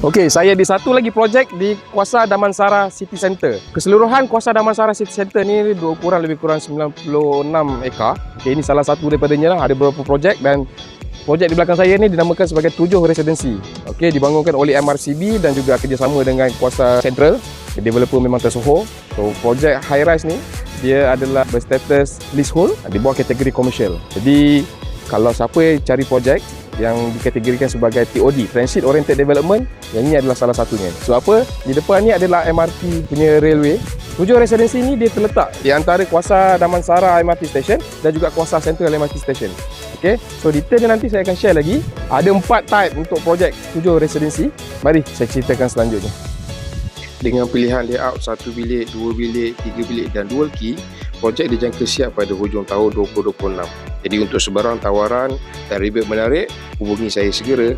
Okey, saya di satu lagi projek di Kuasa Damansara City Centre. Keseluruhan Kuasa Damansara City Centre ni dua kurang lebih kurang 96 ekar. Okey, ini salah satu daripadanya lah. Ada beberapa projek dan projek di belakang saya ni dinamakan sebagai tujuh residensi. Okey, dibangunkan oleh MRCB dan juga kerjasama dengan Kuasa Central. Developer memang tersohor. So, projek high rise ni dia adalah berstatus leasehold di bawah kategori komersial. Jadi, kalau siapa cari projek yang dikategorikan sebagai TOD, Transit Oriented Development, yang ini adalah salah satunya. So apa? Di depan ni adalah MRT punya railway. Tujuh residensi ini dia terletak di antara kuasa Damansara MRT Station dan juga kuasa Central MRT Station. Okay, so detail nanti saya akan share lagi. Ada empat type untuk projek tujuh residensi. Mari saya ceritakan selanjutnya. Dengan pilihan layout satu bilik, dua bilik, tiga bilik dan dual key, projek dijangka siap pada hujung tahun 2026. Jadi untuk sebarang tawaran dan rebate menarik, hubungi saya segera